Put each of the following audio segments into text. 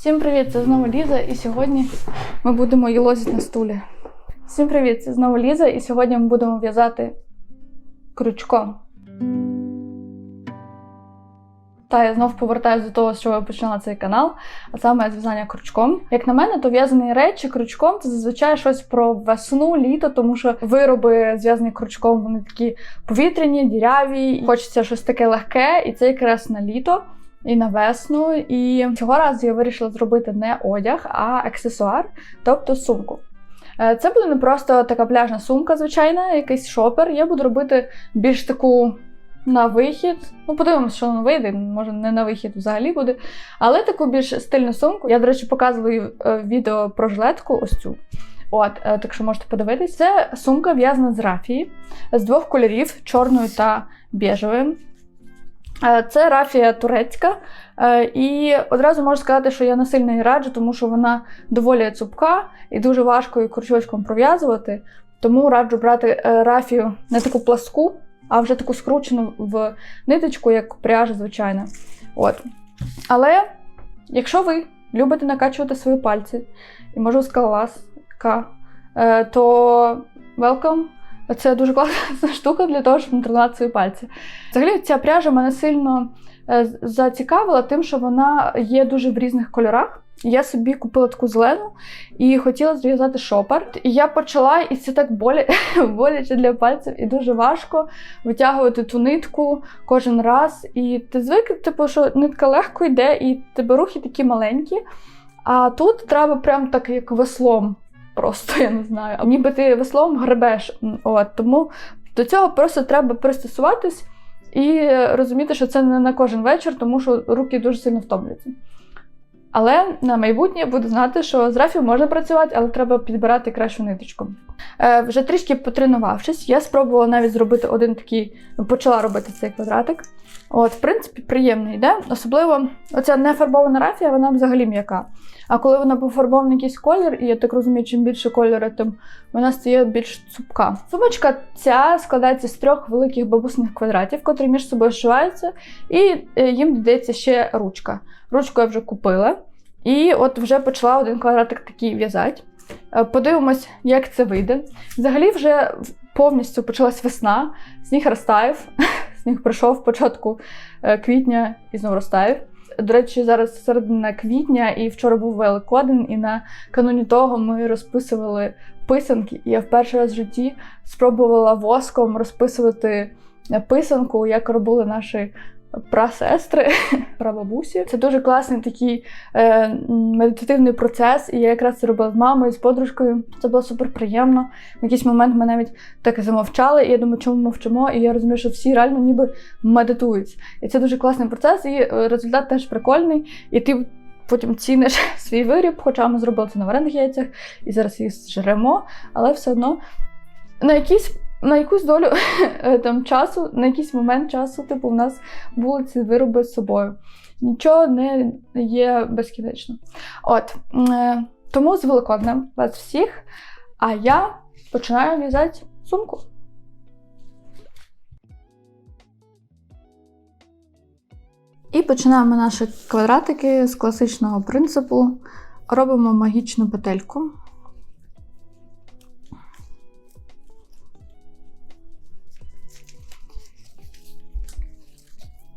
Всім привіт! Це знову Ліза, і сьогодні ми будемо їлозити на стулі. Всім привіт! Це знову Ліза, і сьогодні ми будемо в'язати крючком. Та я знов повертаюся до того, з чого я починала цей канал, а саме зв'язання крючком. Як на мене, то в'язані речі крючком це зазвичай щось про весну, літо, тому що вироби зв'язані крючком, вони такі повітряні, діряві. Хочеться щось таке легке, і це якраз на літо. І на весну, і цього разу я вирішила зробити не одяг, а аксесуар, тобто сумку. Е, Це буде не просто така пляжна сумка, звичайна, якийсь шопер. Я буду робити більш таку на вихід. Ну, подивимося, що воно вийде. Може, не на вихід взагалі буде. Але таку більш стильну сумку. Я, до речі, показую е, відео про жилетку, ось цю. От, е, так що можете подивитись. Це сумка в'язана з рафії з двох кольорів чорною та біжевим. Е, Це рафія турецька, Е, і одразу можу сказати, що я не сильно її раджу, тому що вона доволі цупка і дуже важко її крючочком пров'язувати. Тому раджу брати е, рафію не таку пласку, а вже таку скручену в ниточку, як пряжа, звичайна. От. Але якщо ви любите накачувати свої пальці, і можу скаласка, е, то welcome. Це дуже класна штука для того, щоб не свої пальці. Взагалі, ця пряжа мене сильно е, зацікавила тим, що вона є дуже в різних кольорах. Я собі купила таку зелену і хотіла зв'язати шопер. І я почала, і це так боля... боляче для пальців, і дуже важко витягувати ту нитку кожен раз. І ти звик, типу, що нитка легко йде, і тебе рухи такі маленькі. А тут треба прям так, як веслом. Просто я не знаю. Ніби ти веслом гребеш. От тому до цього просто треба пристосуватись і розуміти, що це не на кожен вечір, тому що руки дуже сильно втомлюються. Але на майбутнє буду знати, що з рафів можна працювати, але треба підбирати кращу ниточку. Е, вже трішки потренувавшись, я спробувала навіть зробити один такий, почала робити цей квадратик. От, в принципі, приємно йде. Особливо оця нефарбована рафія, вона взагалі м'яка. А коли вона пофарбована якийсь колір, і я так розумію, чим більше кольору, тим вона стає більш цупка. Сумочка ця складається з трьох великих бабусних квадратів, котрі між собою зшиваються, і е, їм додається ще ручка. Ручку я вже купила. І от вже почала один квадратик такий в'язати. Е, Подивимось, як це вийде. Взагалі, вже повністю почалась весна, сніг розтаяв. Сніг прийшов в початку е, квітня і знову розтаяв. До речі, зараз середина квітня, і вчора був Великодень, і на кануні того ми розписували писанки. І я в перший раз в житті спробувала воском розписувати писанку, як робили наші прасестри, прабабусі. Це дуже класний такий е, медитативний процес, і я якраз це робила з мамою, з подружкою. Це було супер приємно. В якийсь момент ми навіть так і замовчали, і я думаю, чому мовчимо, і я розумію, що всі реально ніби медитують. І це дуже класний процес, і е, результат теж прикольний. І ти потім ціниш свій виріб, хоча ми зробили це на варених яйцях, і зараз їх жремо, але все одно на якийсь. На якусь долю е, там часу, на якийсь момент часу, типу, у нас були ці вироби з собою. Нічого не є безкінечно. От е, тому з Великоднем вас всіх. А я починаю в'язати сумку. І починаємо наші квадратики з класичного принципу. Робимо магічну петельку.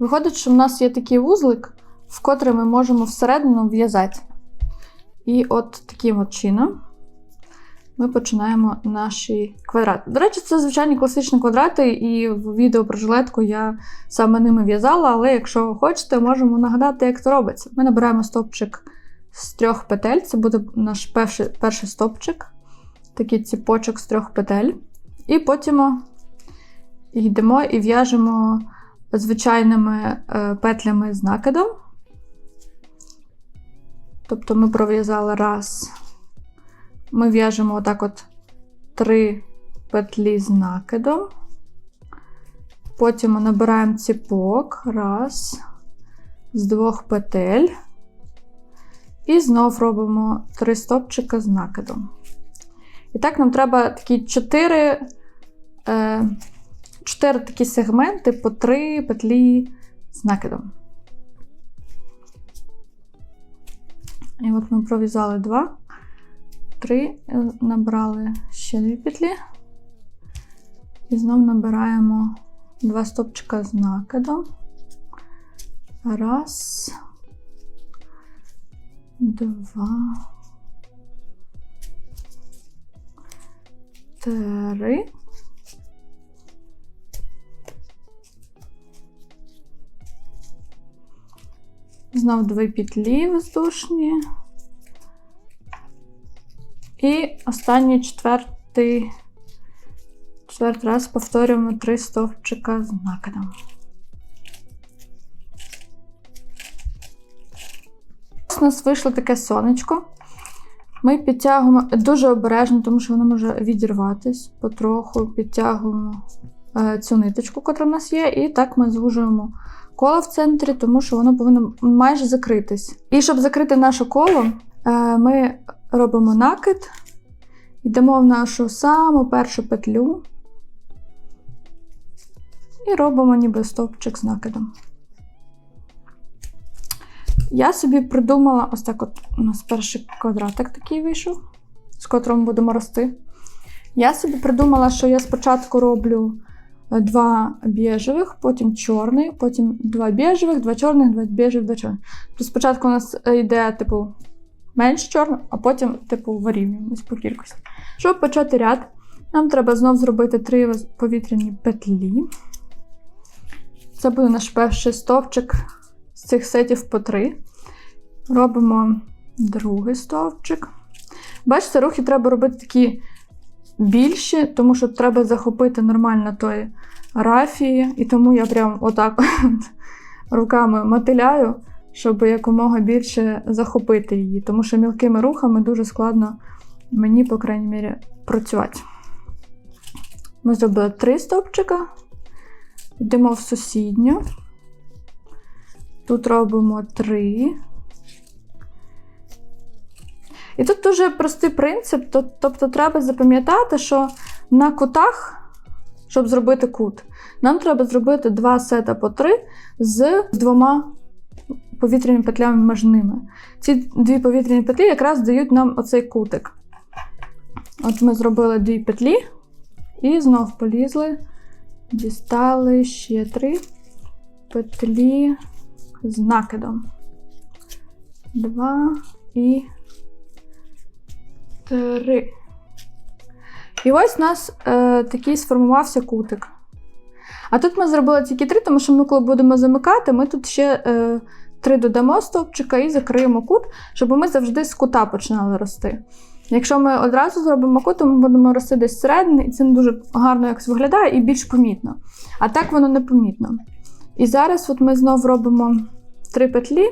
Виходить, що в нас є такий вузлик, в котрий ми можемо всередину в'язати. І от таким от чином ми починаємо наші квадрати. До речі, це звичайні класичні квадрати, і в відео про жилетку я саме ними в'язала, але якщо хочете, можемо нагадати, як це робиться. Ми набираємо стопчик з трьох петель, це буде наш перший, перший стопчик, такий ціпочок з трьох петель. І потім йдемо і в'яжемо звичайними е, петлями з накидом. Тобто ми пров'язали раз. Ми в'яжемо отак от три петлі з накидом. Потім ми набираємо ціпок, раз, з двох петель. І знов робимо три стопчика з накидом. І так нам треба такі чотири. Е, чотири такі сегменти по три петлі з накидом. І от ми пров'язали два, три, е, набрали ще дві петлі. І знов набираємо два стопчика з накидом. Раз, два, три. Знов дві петлі воздушні. І останній четвертий, четвертий раз повторюємо три стовпчика з накидом. Ось у нас вийшло таке сонечко. Ми підтягуємо дуже обережно, тому що воно може відірватись. Потроху підтягуємо е, цю ниточку, яка в нас є, і так ми звужуємо коло в центрі, тому що воно повинно майже закритись. І щоб закрити наше коло, е, ми робимо накид, йдемо в нашу саму першу петлю і робимо ніби стовпчик з накидом. Я собі придумала ось так: от у нас перший квадратик такий вийшов, з котрим будемо рости. Я собі придумала, що я спочатку роблю два біжевих, потім чорний, потім два біжевих, два чорних, два біжевих, два чорних. Тобто спочатку у нас йде, типу, менш чорно, а потім, типу, вирівнюємось по кількості. Щоб почати ряд, нам треба знов зробити три повітряні петлі. Це буде наш перший стовпчик з цих сетів по три. Робимо другий стовпчик. Бачите, рухи треба робити такі більші, тому що треба захопити нормально тої рафії. І тому я прям отак руками мотиляю, щоб якомога більше захопити її. Тому що мілкими рухами дуже складно мені, по крайній мірі, працювати. Ми зробили три стовпчика. Йдемо в сусідню. Тут робимо три. І тут дуже простий принцип. Тобто треба запам'ятати, що на кутах, щоб зробити кут, нам треба зробити два сета по три з двома повітряними петлями між ними. Ці дві повітряні петлі якраз дають нам оцей кутик. От ми зробили дві петлі і знов полізли, дістали ще три петлі з накидом. Два і три. І ось у нас е, такий сформувався кутик. А тут ми зробили тільки три, тому що ми, коли будемо замикати, ми тут ще е, три додамо стовпчика і закриємо кут, щоб ми завжди з кута починали рости. Якщо ми одразу зробимо кут, то ми будемо рости десь зсередини, і це не дуже гарно якось виглядає і більш помітно. А так воно не помітно. І зараз от ми знов робимо три петлі е,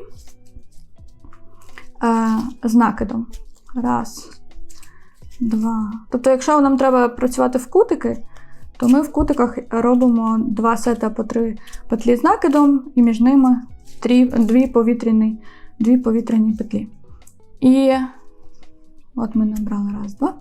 з накидом. Раз, два. Тобто, якщо нам треба працювати в кутики, то ми в кутиках робимо два сета по три петлі з накидом, і між ними три, дві, повітряні, дві повітряні петлі. І от ми набрали раз, два.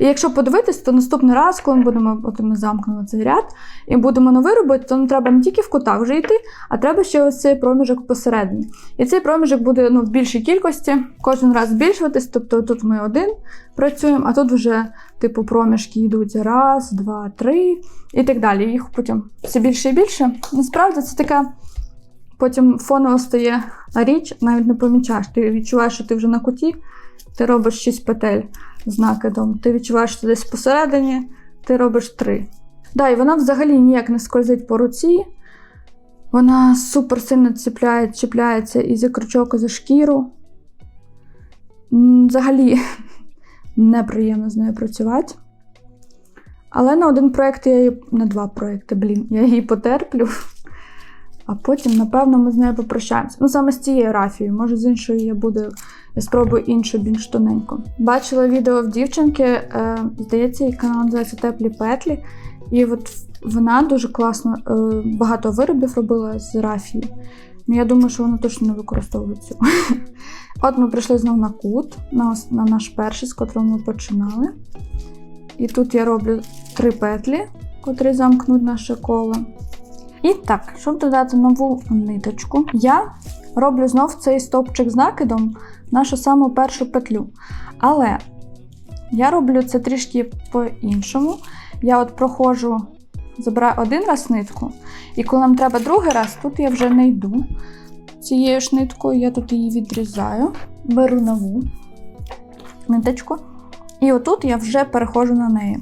І якщо подивитись, то наступний раз, коли ми будемо, от ми замкнули цей ряд, і будемо новий робити, то нам треба не тільки в кутах вже йти, а треба ще ось цей проміжок посередині. І цей проміжок буде ну, в більшій кількості, кожен раз збільшуватись. Тобто тут ми один працюємо, а тут вже типу проміжки йдуть раз, два, три і так далі. Їх потім все більше і більше. Насправді це така потім фоново стає річ, навіть не помічаєш. Ти відчуваєш, що ти вже на куті, ти робиш 6 петель з накидом. Ти відчуваєш, що десь посередині, ти робиш 3. Да, і вона взагалі ніяк не скользить по руці. Вона супер сильно ціпляє, чіпляється і за крючок, і за шкіру. Взагалі неприємно з нею працювати. Але на один проєкт я її, на два проєкти, блін, я її потерплю. А потім, напевно, ми з нею попрощаємося. Ну, саме з цією рафією. Може, з іншою я буду, я спробую іншу, більш тоненьку. Бачила відео в дівчинки, е, здається, її канал називається Теплі петлі. І от вона дуже класно е, багато виробів робила з рафії. Ну, я думаю, що вона точно не використовує цю. От ми прийшли знову на кут, на, на наш перший, з котрого ми починали. І тут я роблю три петлі, котрі замкнуть наше коло. І так, щоб додати нову ниточку, я роблю знов цей стовпчик з накидом нашу саму першу петлю. Але я роблю це трішки по-іншому. Я от проходжу, забираю один раз нитку, і коли нам треба другий раз, тут я вже не йду цією ж ниткою, я тут її відрізаю, беру нову ниточку, і отут я вже переходжу на неї.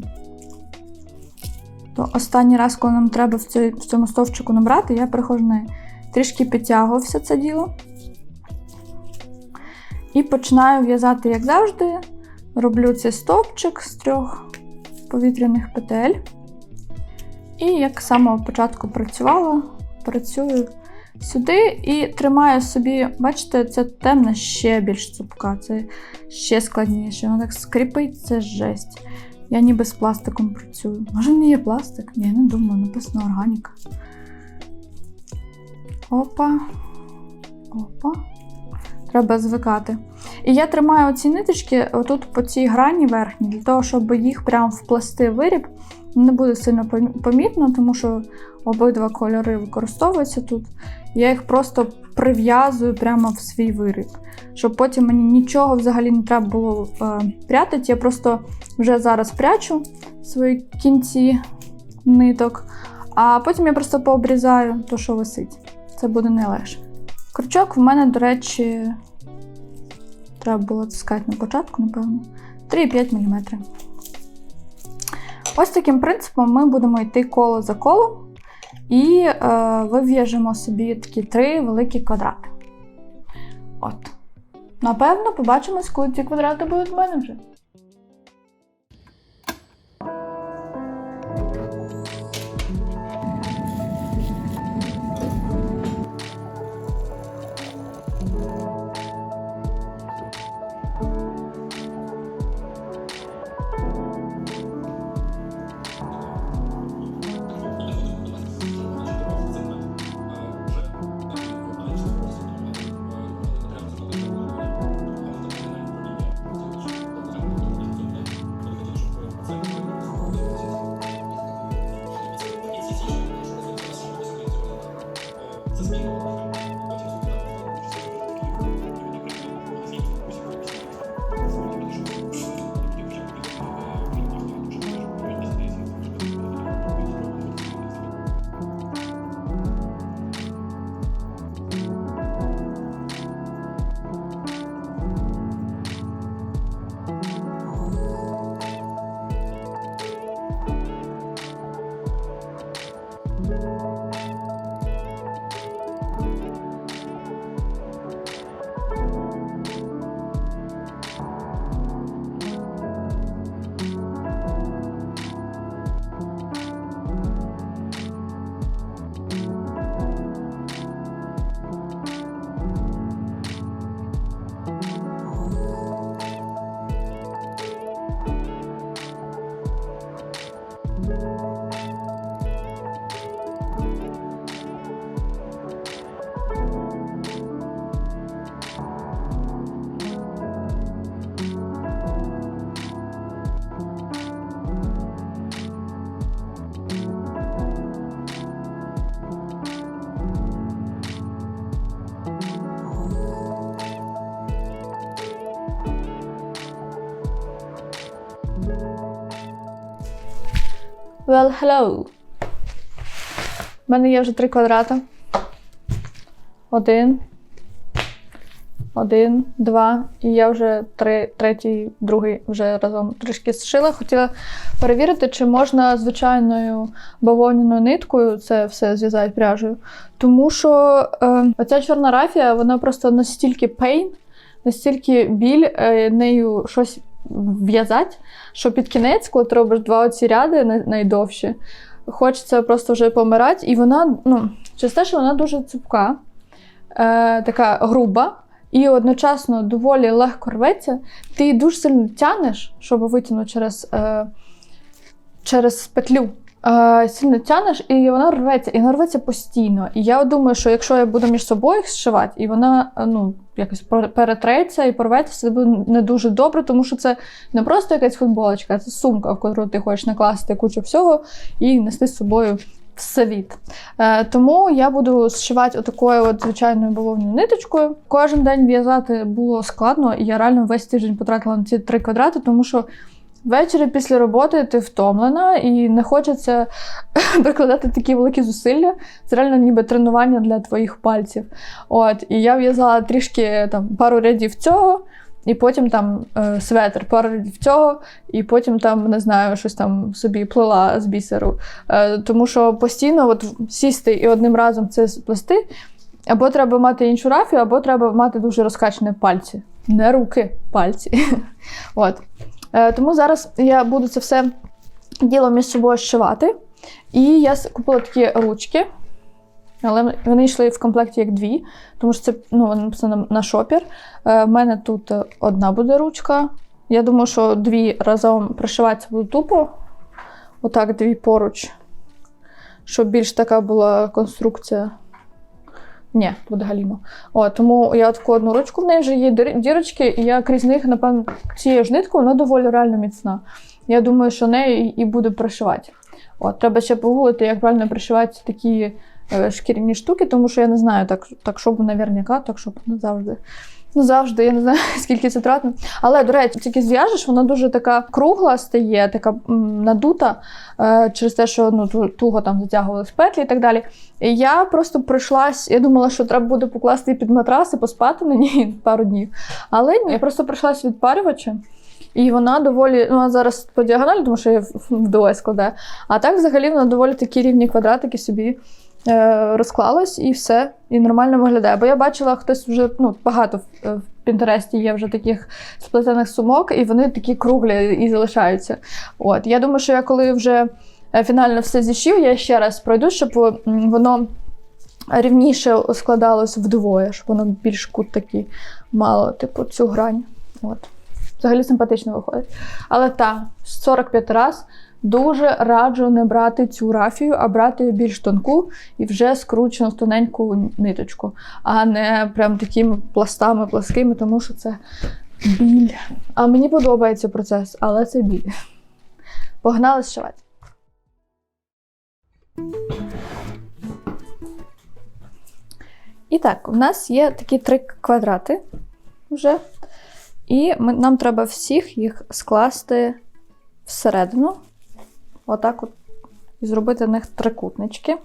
То останній раз, коли нам треба в, цей, в цьому стовпчику набрати, я переходжу на. Трішки підтягую все це діло. І починаю в'язати, як завжди. Роблю цей стовпчик з трьох повітряних петель. І як з самого початку працювала, працюю сюди і тримаю собі, бачите, ця темна ще більш цупка, це ще складніше. Воно так скріпить, це жесть. Я ніби з пластиком працюю. Може, не є пластик? Ні, не думаю, написано органіка. Опа. Опа. Треба звикати. І я тримаю ці ниточки отут по цій грані верхній, для того, щоб їх прям вплести в виріб. Не буде сильно помітно, тому що обидва кольори використовуються тут. Я їх просто прив'язую прямо в свій виріб. Щоб потім мені нічого взагалі не треба було е, прятати. Я просто вже зараз прячу свої кінці ниток, а потім я просто пообрізаю то, що висить. Це буде найлегше. Крючок в мене, до речі, треба було тискати на початку, напевно. 3,5 мм. Ось таким принципом ми будемо йти коло за колом і е, вив'яжемо собі такі три великі квадрати. От. Напевно, побачимось, коли ці квадрати будуть в мене вже. Well, hello. У мене є вже три квадрата. Один. Один, два. І я вже три, третій, другий вже разом трішки зшила. Хотіла перевірити, чи можна звичайною бавовняною ниткою це все зв'язати пряжею. Тому що е, оця чорна рафія, вона просто настільки пейн, настільки біль е, нею щось в'язати, що під кінець, коли ти робиш два оці ряди найдовші, хочеться просто вже помирати. І вона, ну, через те, що вона дуже цупка, е, така груба. І одночасно доволі легко рветься, ти дуже сильно тянеш, щоб витягнути через, е, через петлю. Е, сильно тянеш, і вона рветься, і вона рветься постійно. І я думаю, що якщо я буду між собою зшивати, і вона е, ну, якось перетреться і порветься, це буде не дуже добре, тому що це не просто якась футболочка, це сумка, в яку ти хочеш накласти кучу всього і нести з собою в світ. Е, тому я буду зшивати отакою от звичайною бавовною ниточкою. Кожен день в'язати було складно, і я реально весь тиждень потратила на ці три квадрати, тому що ввечері після роботи ти втомлена і не хочеться прикладати такі великі зусилля. Це реально ніби тренування для твоїх пальців. От, і я в'язала трішки там пару рядів цього. І потім там е, светр, пару рядів цього, і потім там не знаю, щось там собі плела з бісеру. Е, тому що постійно от сісти і одним разом це сплести, або треба мати іншу рафію, або треба мати дуже розкачані пальці. Не руки, пальці. От. Е, тому зараз я буду це все діло між собою зшивати. І я купила такі ручки. Але вони йшли в комплекті як дві, тому що це ну, написано на шопір. Е, в мене тут одна буде ручка. Я думаю, що дві разом пришиватися буде тупо. Отак, дві поруч. Щоб більш така була конструкція. Ні, буде. О, тому я таку одну ручку, в неї вже є дірочки, і я крізь них, напевно, цією ж ниткою, вона доволі реально міцна. Я думаю, що нею і буду пришивати. От, треба ще погуглити, як правильно пришивати такі е, шкіряні штуки, тому що я не знаю, так, так щоб наверняка, так щоб не завжди. Ну, завжди, я не знаю, скільки це тратно. Але, до речі, тільки зв'яжеш, вона дуже така кругла стає, така надута е, через те, що ну, туго там затягувались петлі і так далі. І я просто прийшлась, я думала, що треба буде покласти її під матрас і поспати на ній пару днів. Але ні, я просто прийшлась відпарювача. І вона доволі, ну а зараз по діагоналі, тому що я в в ДОС складаю. А так взагалі вона доволі такі рівні квадратики собі е, розклалась і все, і нормально виглядає. Бо я бачила, хтось вже ну, багато в, в Пінтересті є вже таких сплетених сумок, і вони такі круглі і залишаються. От я думаю, що я коли вже е, фінально все зішив, я ще раз пройду, щоб воно рівніше складалось вдвоє, щоб воно більш кут такий мало, типу, цю грань. От. Взагалі симпатично виходить. Але так, 45 раз дуже раджу не брати цю рафію, а брати більш тонку і вже скручену тоненьку ниточку, а не прям такими пластами пласкими, тому що це біль. А мені подобається процес, але це біль. Погнали зшивати. І так, у нас є такі три квадрати вже. І ми, нам треба всіх їх скласти всередину. Отак от. І зробити на них трикутнички.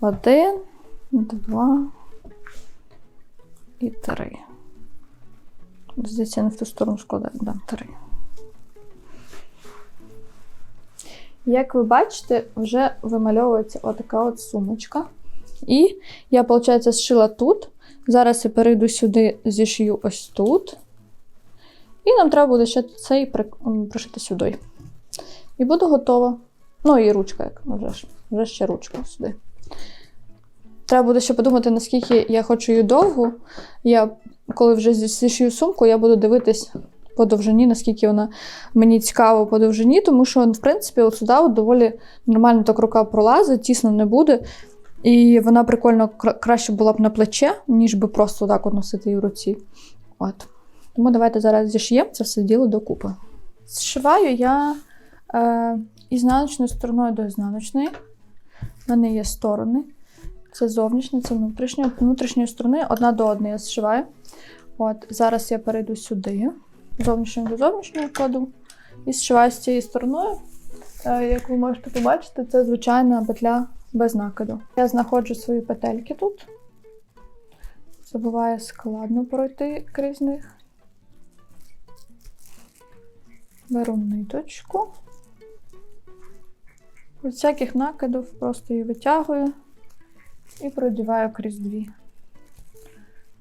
Один, два і три. Здається, не в ту сторону складаю. Да, три. Як ви бачите, вже вимальовується отака от сумочка. І я, виходить, зшила тут. Зараз я перейду сюди, зішию ось тут. І нам треба буде ще цей пришити сюди. І буде готово. Ну і ручка, як вже, вже ще ручка сюди. Треба буде ще подумати, наскільки я хочу її довгу. Я, коли вже зі- зішию сумку, я буду дивитись по довжині, наскільки вона мені цікава по довжині, тому що, в принципі, от сюди от доволі нормально так рука пролазить, тісно не буде. І вона прикольно краще була б на плече, ніж би просто так носити її в руці. От. Тому давайте зараз зішиємо це все діло докупи. Зшиваю я ізнаночною стороною до ізнаночної. У мене є сторони. Це зовнішня, це внутрішня. Внутрішньої сторони одна до одної я зшиваю. От, зараз я перейду сюди, зовнішньою до зовнішньої кладу. І зшиваю з цією стороною. Е, як ви можете побачити, це звичайна петля без накиду. Я знаходжу свої петельки тут. Це буває складно пройти крізь них. Беру ниточку. Всяких накидів просто її витягую і продіваю крізь дві.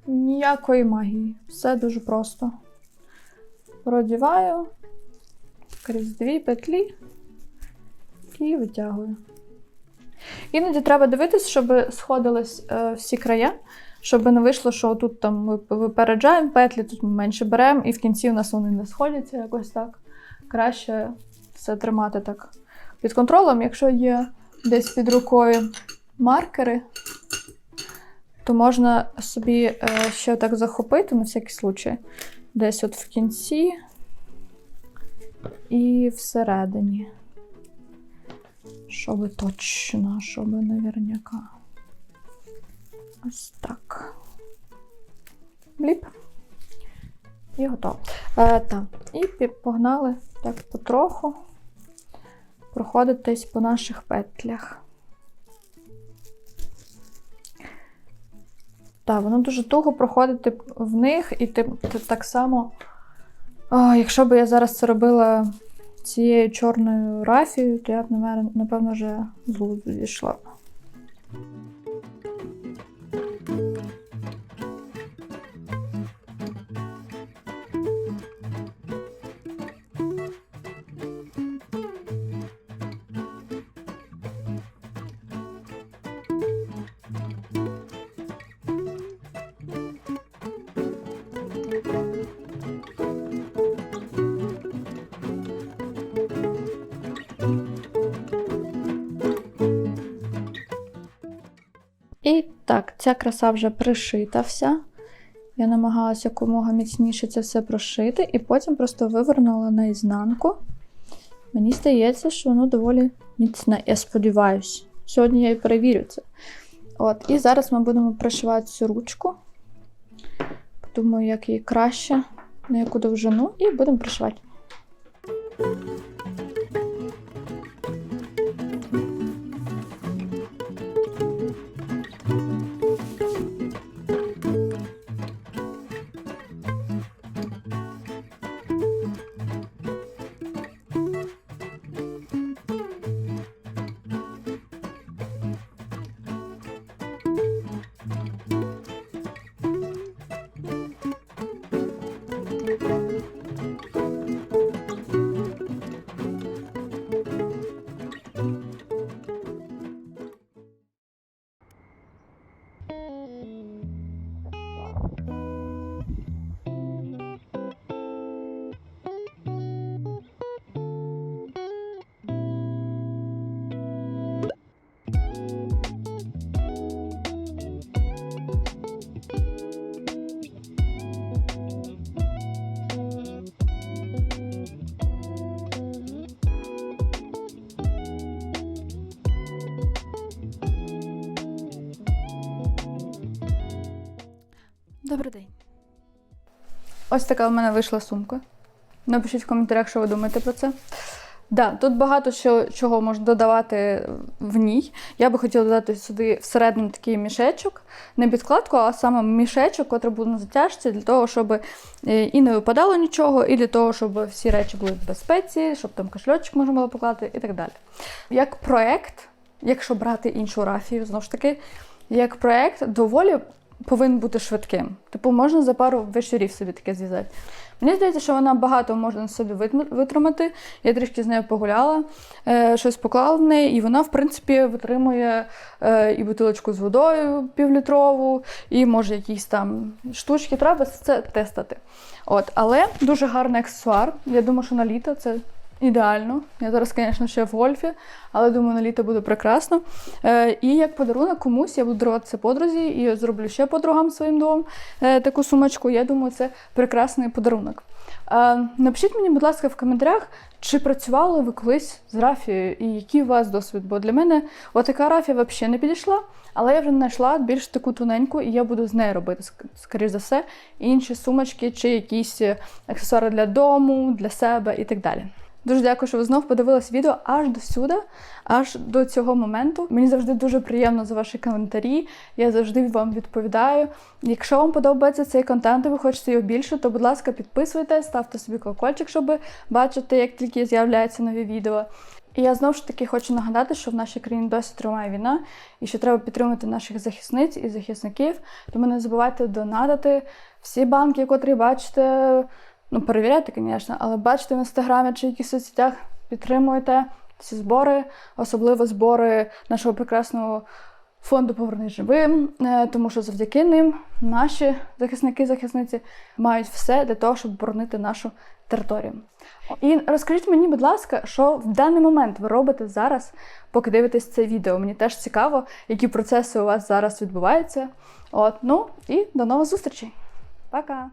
Ніякої магії. Все дуже просто. Продіваю крізь дві петлі і витягую. Іноді треба дивитись, щоб сходились е, всі края, щоб не вийшло, що тут там ми випереджаємо петлі, тут ми менше беремо, і в кінці у нас вони не сходяться якось так. Краще все тримати так під контролем. Якщо є десь під рукою маркери, то можна собі е, ще так захопити на всякий случай. Десь от в кінці і всередині. Щоби точно, щоби наверняка. Ось так. Бліп. І готово. Е, так. І погнали так потроху проходитись по наших петлях. Так, воно дуже туго проходити в них, і ти, ти так само. О, якщо б я зараз це робила цією чорною рафією, то я б, напевно, вже з глузду ця краса вже пришита вся. Я намагалася якомога міцніше це все прошити, і потім просто вивернула наізнанку. Мені здається, що воно доволі міцне. Я сподіваюся. Сьогодні я і перевірю це. От, і зараз ми будемо пришивати цю ручку. Подумаю, як її краще, на яку довжину, і будемо пришивати. Ось така у мене вийшла сумка. Напишіть в коментарях, що ви думаєте про це. Да, тут багато що, чого можна додавати в ній. Я би хотіла додати сюди всередину такий мішечок, не підкладку, а саме мішечок, який буде на затяжці, для того, щоб е, і не випадало нічого, і для того, щоб всі речі були в безпеці, щоб там кошельочок можна було поклати і так далі. Як проект, якщо брати іншу рафію, знову ж таки, як проект доволі повинен бути швидким. Типу, можна за пару вечорів собі таке зв'язати. Мені здається, що вона багато може на собі витримати. Я трішки з нею погуляла, е, щось поклала в неї, і вона, в принципі, витримує е, і бутилочку з водою півлітрову, і може якісь там штучки. Треба це тестити. От, але дуже гарний аксесуар. Я думаю, що на літо це ідеально. Я зараз, звісно, ще в гольфі, але думаю, на літо буде прекрасно. Е, і як подарунок комусь я буду дарувати це подрузі і зроблю ще подругам своїм домом е, таку сумочку. Я думаю, це прекрасний подарунок. Е, напишіть мені, будь ласка, в коментарях, чи працювали ви колись з рафією і який у вас досвід? Бо для мене отака рафія взагалі не підійшла, але я вже знайшла більш таку тоненьку, і я буду з нею робити, скоріш за все, інші сумочки чи якісь е, аксесуари для дому, для себе і так далі. Дуже дякую, що ви знов подивились відео аж до сюди, аж до цього моменту. Мені завжди дуже приємно за ваші коментарі. Я завжди вам відповідаю. Якщо вам подобається цей контент і ви хочете його більше, то, будь ласка, підписуйтесь, ставте собі колокольчик, щоб бачити, як тільки з'являються нові відео. І я знову ж таки хочу нагадати, що в нашій країні досі триває війна, і що треба підтримати наших захисниць і захисників. Тому не забувайте донатити всі банки, котрі бачите. Ну, перевіряйте, звісно, але бачите в інстаграмі чи якихось соцсетях, підтримуйте ці збори, особливо збори нашого прекрасного фонду Повернись живим, е, тому що завдяки ним наші захисники захисниці мають все для того, щоб боронити нашу територію. І розкажіть мені, будь ласка, що в даний момент ви робите зараз, поки дивитесь це відео. Мені теж цікаво, які процеси у вас зараз відбуваються. От, ну і до нових зустрічей. Пока!